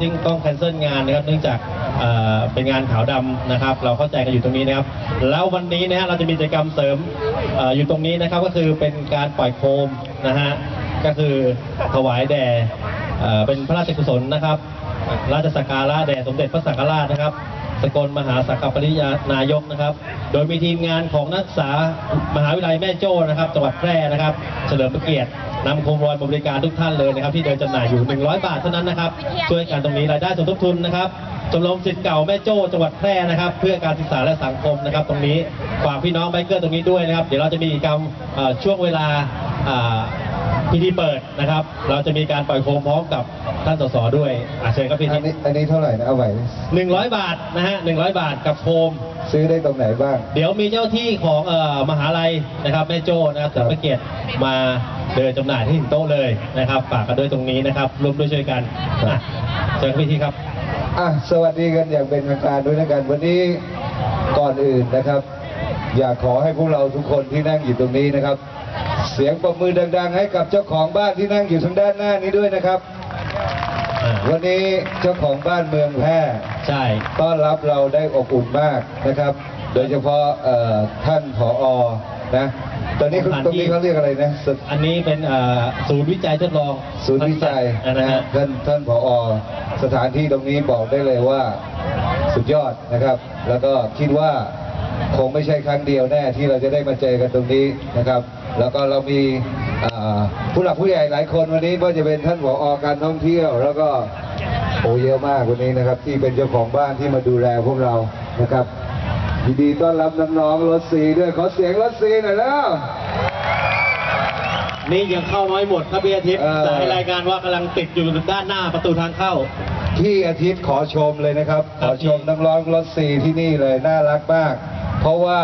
ซึ่งต้องแคนเซิลงานนะครับเนื่องจากเเป็นงานขาวดำนะครับ เราเข้าใจกันอยู่ตรงนี้นะครับ แล้ววันนี้นะฮะเราจะมีกิจกรรมเสริมออยู่ตรงนี้นะครับ ก็คือเป็นการปล่อยโคมนะฮะก็คือถวายแด่เป็นพระราชกุศลนะครับ ราชสักการะแด่สมเด็จพระสังฆราชนะครับ สกลมหาสักปริยานายกนะครับ โดยมีทีมงานของนักศึกษามหาวิทยาลัยแม่โจ้นะครับจังหวัดแพร่นะครับ เฉลิมพระเกียรตินำโคมลอยบริการทุกท่านเลยนะครับ ที่เดินจำหน่ายอยู่ 100 บาทเท่านั้นนะครับช่วยกันตรงนี้รายได้สมทบทุนนะครับชมรมสิทธิ์เก่าแม่โจ้จังหวัดแพร่นะครับ เพื่อการศึกษาและสังคมนะครับ ตรงนี้ฝากพี่น้องไบเกอร์ตรงนี้ด้วยนะครับ เดี๋ยวเราจะมีกิจกรรมช่วงเวลา พิธีเปิดนะครับ เราจะมีการปล่อยโคมพร้อมกับท่านสสด้วยอาเชิญครับพี่อัทินนี้อันนี้เท่าไหร่นะเอาใหม่ดิหนึ่งร้อยบาทนะฮะหนึ่งร้อยบาทกับโคม ซื้อได้ตรงไหนบ้าง เดี๋ยวมีเจ้าที่ของเอ่อมหาลัยนะครับแม่โจ้นะครับเสริมพระเกียรติมาเดินจำหน่ายที่ถึงโต๊ะเลยนะครับฝากกันด้วยตรงนี้นะครับร่วมด้วยช่วยกันอะเชิญครับพี่ที่ครับ อะสวัสดีกันอย่างเป็นทางการด้วยนะกันวันนี้ก่อนอื่นนะครับ อยากขอให้พวกเราทุกคนที่นั่งอยู่ตรงนี้นะครับ เสียงปรบมือดัง ๆ ให้กับเจ้าของบ้านที่นั่งอยู่ทางด้านหน้านี้ด้วยนะครับอ่าวันนี้เจ้าของบ้านเมืองแพร่ใช่ ต้อนรับเราได้อบอุ่นมากนะครับ โดยเฉพาะเอ่อท่านผอนะ ตอนนี้คุณตรงนี้เขาเรียกอะไรนะสอันนี้เป็นเอ่อศูนย์วิจัยทดลองศูนย์วิจัยนะนะฮะฮะท่านท่านผอสถานที่ตรงนี้บอกได้เลยว่าสุดยอดนะครับ แล้วก็คิดว่าคงไม่ใช่ครั้งเดียวแน่ที่เราจะได้มาเจอกันตรงนี้นะครับ แล้วก็เรามีอ่าผู้หลักผู้ใหญ่หลายคนวันนี้ก็จะเป็นท่านผอการท่องเที่ยว แล้วก็โอ้เยอะมากวันนี้นะครับ ที่เป็นเจ้าของบ้านที่มาดูแลพวกเรานะครับยินดีต้อนรับน้องๆรถสีด้วยขอเสียงรถสีหน่อยแล้วนี่ยังเข้าน้อยหมดครับพี่อาทิตย์เออแต่ให้รายการว่ากำลังติดอยู่ด้านหน้าประตูทางเข้าพี่อาทิตย์ขอชมเลยนะครับคขรับอชมนักร้องรถซีที่นี่เลยน่ารักมาก เพราะว่า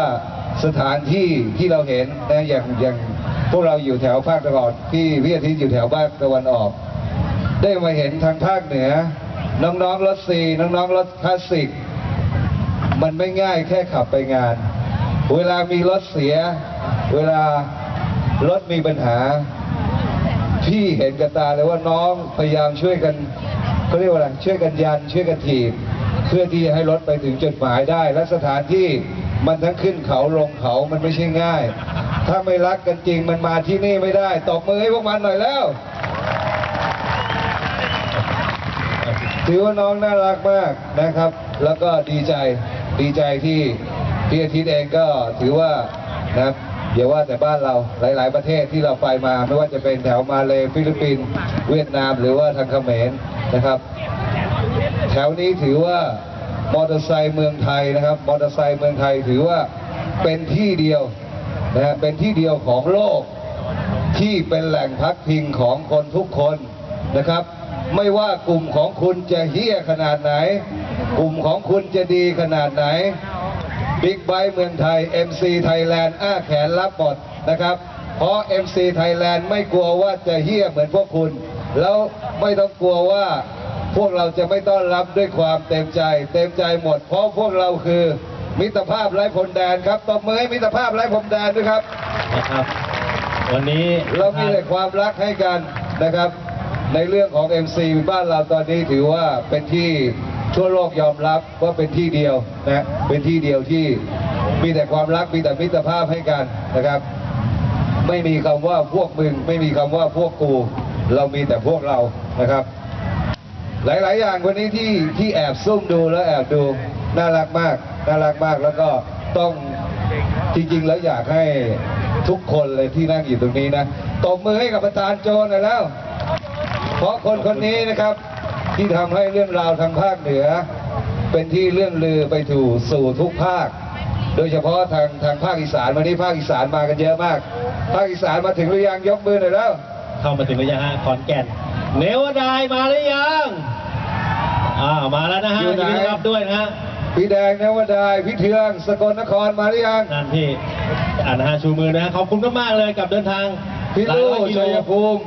สถานที่ที่เราเห็นนะอย่างอย่างพวกเราอยู่แถวภาคตะวันออกพี่พี่อาทิตย์อยู่แถวภาคตะวันออก ได้มาเห็นทางภาคเหนือ น้องๆรถซีน้องๆรถคลาสสิก มันไม่ง่ายแค่ขับไปงาน เวลามีรถเสีย เวลารถมีปัญหา พี่เห็นกับตาเลยว่าน้องพยายามช่วยกันเขาเรียกว่าอะไรช่วยกันยันช่วยกันถีบเพื่อที่จะให้รถไปถึงจุดหมายได้และสถานที่ มันทั้งขึ้นเขาลงเขามันไม่ใช่ง่าย ถ้าไม่รักกันจริงมันมาที่นี่ไม่ได้ตบมือให้พวกมันหน่อยแล้ว ถือว่าน้องน่ารักมากนะครับ แล้วก็ดีใจ ดีใจที่พี่อาทิตย์เองก็ถือว่านะครับอย่าว่าแต่บ้านเราหลาย ๆ ประเทศที่เราไปมา ไม่ว่าจะเป็นแถวมาเลฟิลิปปินส์เวียดนามหรือว่าทางเขมรนะครับ แถวนี้ถือว่า มอเตอร์ไซค์เมืองไทยนะครับมอเตอร์ไซค์เมืองไทยถือว่าเป็นที่เดียวนะฮะเป็นที่เดียวของโลกที่เป็นแหล่งพักพิงของคนทุกคนนะครับ ไม่ว่ากลุ่มของคุณจะเฮี้ยขนาดไหน กลุ่มของคุณจะดีขนาดไหนบิ๊กไบค์เมืองไทย MC Thailand อ้าแขนรับหมดนะครับ เพราะ MC Thailand ไม่กลัวว่าจะเฮี้ยเหมือนพวกคุณ แล้วไม่ต้องกลัวว่า พวกเราจะไม่ต้อนรับด้วยความเต็มใจ เต็มใจหมด เพราะพวกเราคือมิตรภาพไร้พรมแดนครับตบมือให้มิตรภาพไร้พรมแดนด้วยครับนะครับ วันนี้เรามีแต่ความรักให้กันนะครับ ในเรื่องของ MC บ้านเราตอนนี้ถือว่าเป็นที่ทั่วโลกยอมรับว่าเป็นที่เดียวนะเป็นที่เดียวที่มีแต่ความรักมีแต่มิตรภาพให้กันนะครับ ไม่มีคำว่าพวกมึง ไม่มีคำว่าพวกกู เรามีแต่พวกเรานะครับ หลาย ๆ อย่างวันนี้ที่ที่แอบซุ่มดูแล้วแอบดูน่ารักมากน่ารักมากแล้วก็ต้องจริง ๆ แล้วอยากให้ทุกคนเลยที่นั่งอยู่ตรงนี้นะตบมือให้กับประธานโจหน่อยแล้ว เพราะคนคนนี้นะครับ ที่ทำให้เรื่องราวทางภาคเหนือ เป็นที่เลื่อนลือไปถูสู่ทุกภาค โดยเฉพาะทางทางภาคอีสานวันนี้ภาคอีสานมากันเยอะมาก ภาคอีสานมาถึงหรือยังยกมือหน่อยแล้ว เข้ามาถึงหรือยังฮะขอนแก่น เนวดายมาหรือยัง อ่ามาแล้วนะฮะอยู่ไหน ยินดีต้อนรับด้วยนะฮะพี่แดงนวดายพี่เทืองสกลนครมาหรือยังนั่นพี่อ่านะฮะชูมือนะฮะขอบคุณมากๆเลยกับเดินทางพี่หลายลู่ร้อยกิโลชัยภูมิ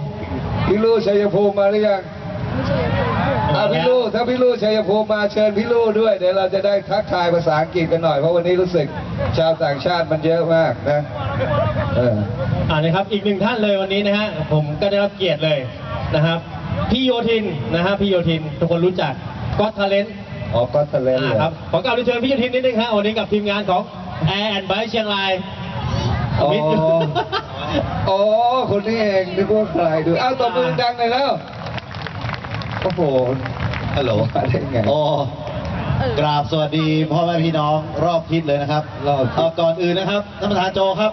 พี่ลู่ชัยภูมิมาหรือยังอะพี่ลู่ถ้าพี่ลู่ชัยภูมิมาเชิญพี่ลู่ด้วยเดี๋ยวเราจะได้ทักทายภาษาอังกฤษกันหน่อยเพราะวันนี้รู้สึกชาวต่างชาติมันเยอะมากนะเออ อ่านะครับอีกหนึ่งท่านเลยวันนี้นะฮะผมก็ได้รับเกียรติเลย นะครับ พี่โยธินนะฮะพี่โยธิน ทุกคนรู้จักก็ท a เลนอ๋อก็ทะเลนเลยครับขอกล่าวเรียนเชิญพี่โยธินนิดนึงครับวันนี้กับทีมงานของแอร์แอนด์ไบเชียงรายอ๋อมิตรอยู่อ๋อคนนี้เองนึกว่าใครดูอ้าวตบมือดังหน่อยแล้วโอ้โหฮัลโหลมาได้ไง โอ้กราบสวัสดีพ่อแม่พี่น้องรอบทิศเลยนะครับรอบทิศ เอ่อก่อนอื่นนะครับท่านประธานโจครับ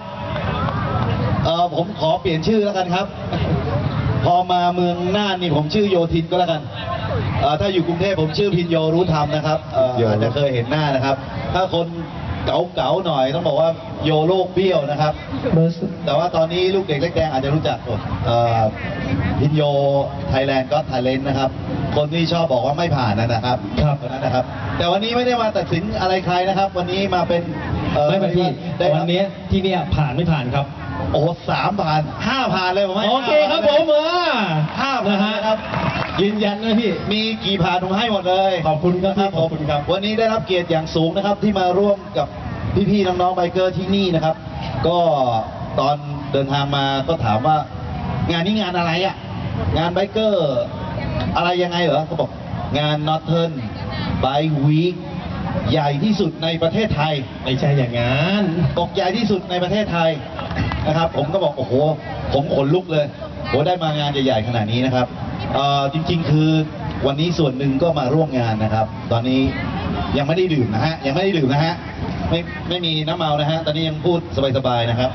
เออผมขอเปลี่ยนชื่อแล้วกันครับ พอมาเมืองน่านนี่ผมชื่อโยธินก็แล้วกันเอ่อถ้าอยู่กรุงเทพผมชื่อพินโยรู้ธรรมนะครับเอ่ออาจจะเคยเห็นหน้านะครับ ถ้าคนเก๋าๆหน่อยต้องบอกว่าโยโลกเบี้ยวนะครับ แต่ว่าตอนนี้ลูกเด็กเล็กแดงอาจจะรู้จักผมเอ่อพินโยไทยแลนด์ก็ไทยเลนนะครับ คนที่ชอบบอกว่าไม่ผ่านนะนะครับครับคนนั้นนะครับ แต่วันนี้ไม่ได้มาตัดสินอะไรใครนะครับ วันนี้มาเป็นอ่อไม่เป็นพี่ได้รับวันนี้ที่เนี่ยผ่านไม่ผ่านครับ โอ้โหสามผ่านห้าผ่านเลยผมให้โอเคครับผมเออห้าผ่านนะครับ ยืนยันนะพี่ มีกี่ผ่านผมให้หมดเลย ขอบคุณครับนะขอบคุณครับ วันนี้ได้รับเกียรติอย่างสูงนะครับ ที่มาร่วมกับพี่ๆน้องๆไบเกอร์ที่นี่นะครับ ก็ตอนเดินทางมาก็ถามว่า งานนี้งานอะไรอะ งานไบเกอร์ อะไรยังไงเหรอเขาบอกงาน Northern Bike Week ใหญ่ที่สุดในประเทศไทย ไม่ใช่อย่างนั้นบอกใหญ่ที่สุดในประเทศไทย นะครับ ผมก็บอกโอ้โห ผมขนลุกเลยโหได้มางานใหญ่ๆขนาดนี้นะครับเอ่อจริงๆคือวันนี้ส่วนหนึ่งก็มาร่วมงานนะครับ ตอนนี้ยังไม่ได้ดื่มนะฮะยังไม่ได้ดื่มนะฮะไม่ไม่มีน้ำเมานะฮะตอนนี้ยังพูดสบายๆนะครับ